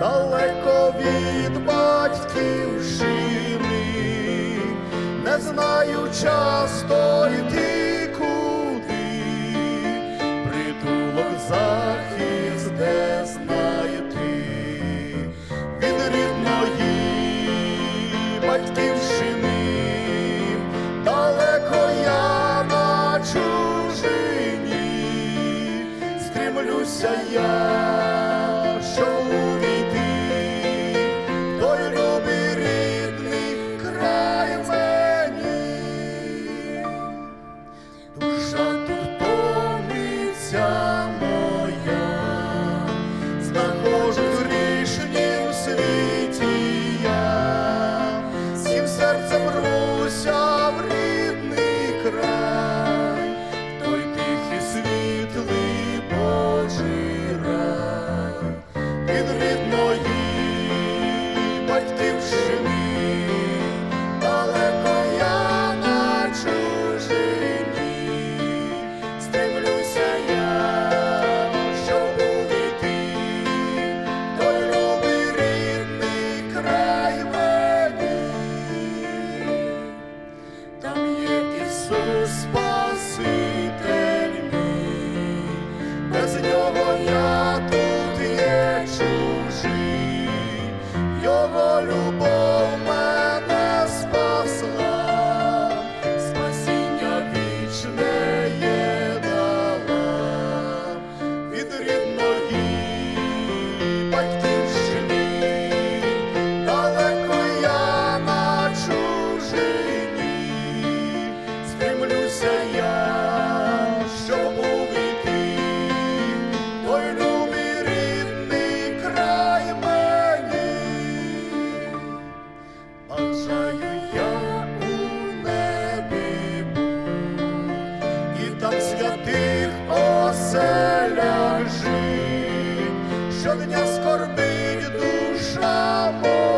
далеко від батьківщини, не знаю часто йти куди, притулок захист де знайти. Від рідної батьківщини, далеко я на чужині, стрімлюся я. Його любов мене спасла, спасіння вічне є дала. Від рідної батьківщини, далеко я на чужині, стремлюся я, бажаю я у небі і там святих оселях жив, щодня скорбить душа моя.